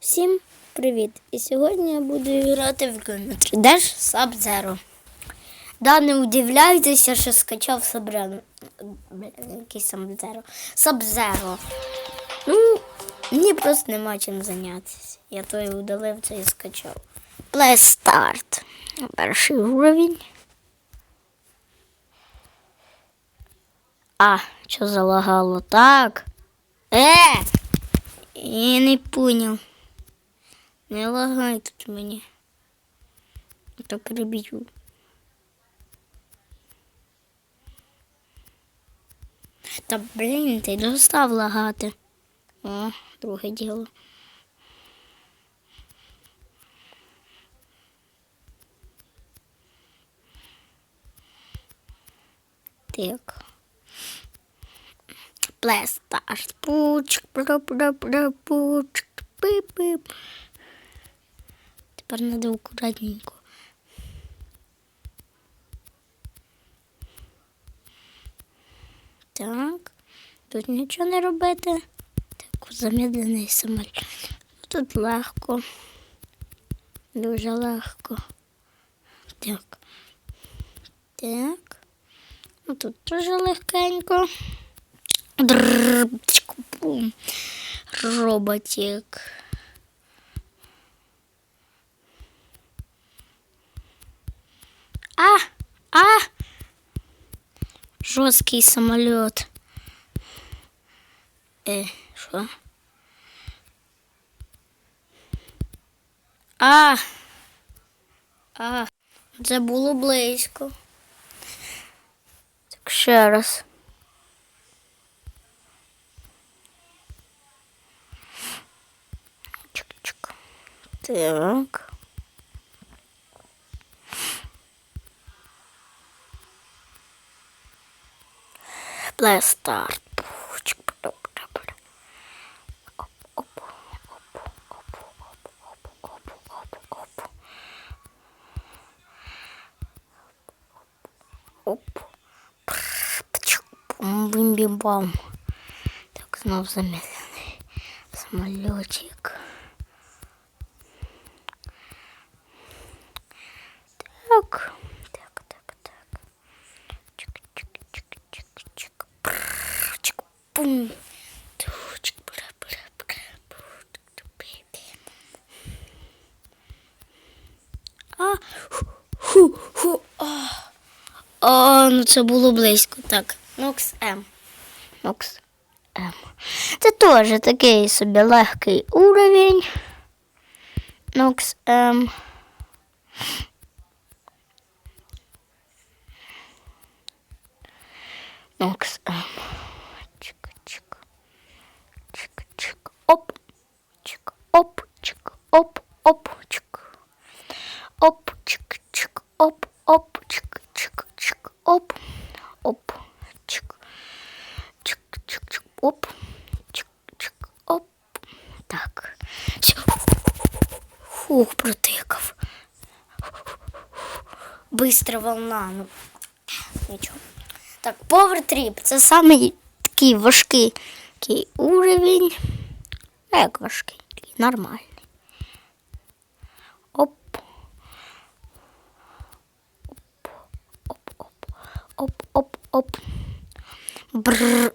Всім привіт! І сьогодні я буду грати в Geometry Dash Sub-Zero. Да, не удивляйтеся, що скачав Сабряну. Який Sub-Zero? Sub-Zero. Ну, мені просто нема чим зайнятися. Я то і удалив це і скачав. Play Start. Перший уровень. А, що залагало? Так. Е! Я не понял. Не лагай тут мені. А То переб'ю. Та блін, ти достав лагати. О, друге діло. Так. Плесташ. Пучк, пра-пра-пра, пучк, пип-пип. Теперь надо аккуратненько. Так, тут нічого не робити. Так, замедлений самоліт. Тут легко, дуже легко. Так. Так. Ну Тут теж легенько. Др -р Роботик. А, а! Жорсткий самоліт. Е, що? А! А, це було близько. Так ще раз. Так. Let's start. Оп. Бим-бим-бам. Так, снова замедленный самолетик. Бі. А, ху, ху, ху, а. Ну це було близько. Так, Нокс М. Нокс М. Це теж такий собі легкий уровень. Нокс М. Нокс М. Чик-чик. Чик-чик. Оп. Чик. Оп. Чик. Оп. Оп. Чик. Оп. Чик-чик. Оп. Оп. Чик-чик-чик. Оп. Оп. Чик. Чик-чик-чик. Оп. Чик-чик. Оп. Так. Чик. Фух, протикав. Быстро волна. Ну, нічого. Так, Trip це самий такий важкий такий уровень. Як важкий, такий нормальний. Оп. Оп, оп, оп, оп, оп, оп. Бррр,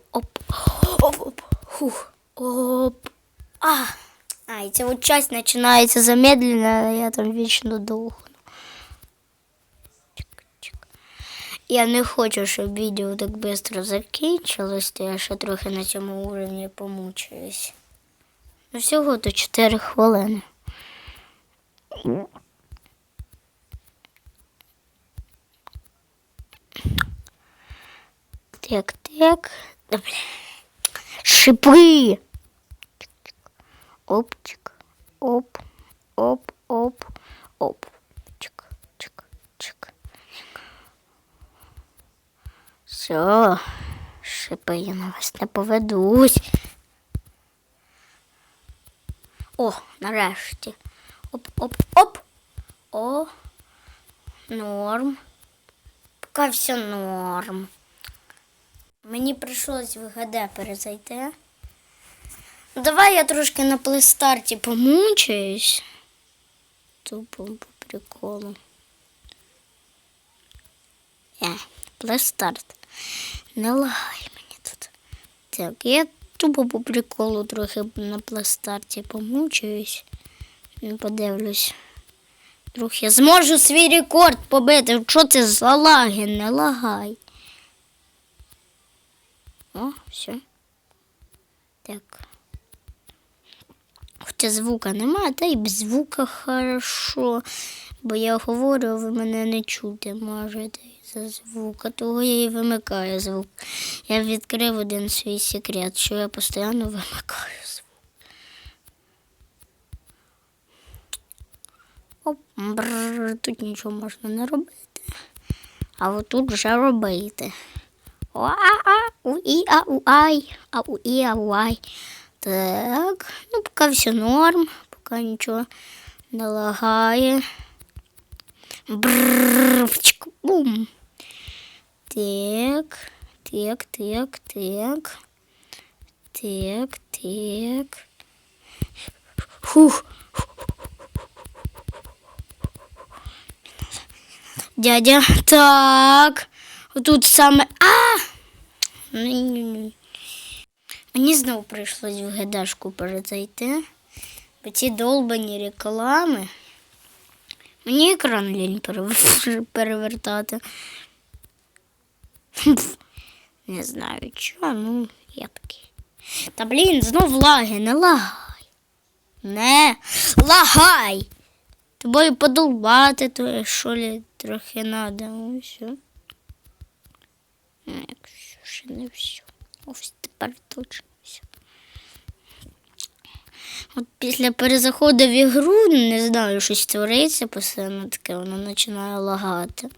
а, і ця от часть починається замедленно, а я там вічно довго. Чик-чик. Я не хочу, щоб відео так швидко закінчилось, то я ще трохи на цьому уровні помучаюсь. Ну, всього то 4 хвилини. Так, так. Шипи. Опчик. Оп. Оп, оп, оп. Чик, чик, чик. Все, шипи, я на вас не поведусь. О, нарешті. Оп, оп, оп. О, норм. Поки все норм. Мені прийшлось в ГД перезайти. Давай я трошки на плейстарті помучаюсь. Тупо по приколу. Е, плейстарт. Не лагай мені тут. Так, я тупо по приколу трохи на плейстарті помучаюсь. Не подивлюсь. Друг, я зможу свій рекорд побити. Що це за лаги? Не лагай. О, все. Так. Хоча звука немає, та й без звука хорошо. Бо я говорю, а ви мене не чути можете за звука, того я і вимикаю звук. Я відкрив один свій секрет, що я постійно вимикаю звук. Оп, бррр, тут нічого можна не робити. А от тут вже робити. Уа-а, у-і, а у Так, ну поки все норм, поки нічого не лагає. Бррррчк, бум. Так, так, так, так. Так, так. Фух. Дядя, так. Тут саме. А! Мені знову прийшлось в гедашку перезайти. Бо ці долбані реклами. Мені екран лінь перевертати. Не знаю чого, ну я такий. Та блін, знов лаги, не лагай. Не лагай. Тобою подолбати, то що ли трохи надо. Ну, все. Якщо ще не все. Ось тепер. От після перезаходу в ігру, не знаю, щось твориться постійно таке, воно починає лагати.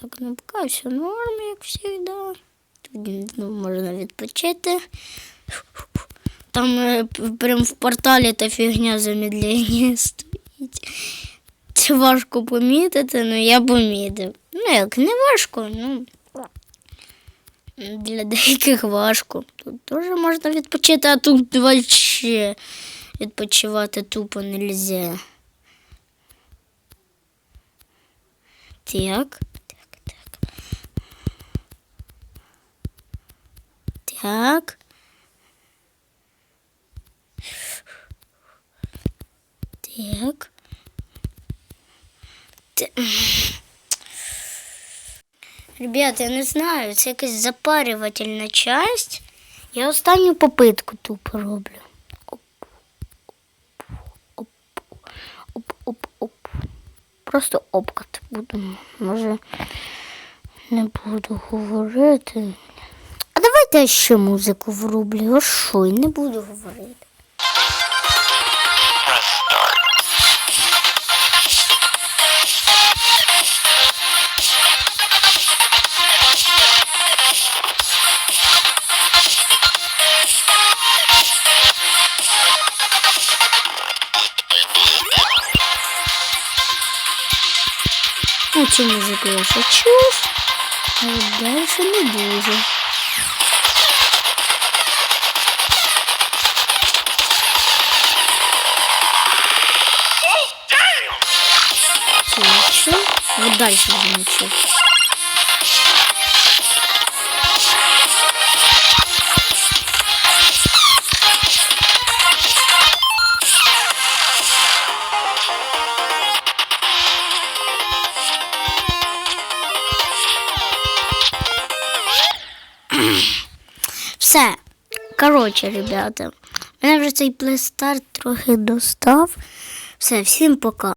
Так, ну поки все норм, як завжди. Тут ну, можна відпочити. Там е, прям в порталі та фігня замедлення стоїть. Це важко помітити, ну я помітив. Ну як, не важко, ну. Для деяких важко. Тут теж можна відпочити, а тут вообще відпочивати тупо нельзя. Так, так, так. Так. Так. Ребята, я не знаю, це якась запарювательна часть. Я останню попитку тупо роблю. Оп, оп, оп, оп, оп. Просто опкати буду. Може, не буду говорити. А давайте я ще музику врублю. А що, і не буду говорити. Ну, цю музику я ще чув, а от далі не дуже. Це я чув, а от далі вже Коротше, ребята, мене вже цей плейстарт трохи достав. Все, всім пока.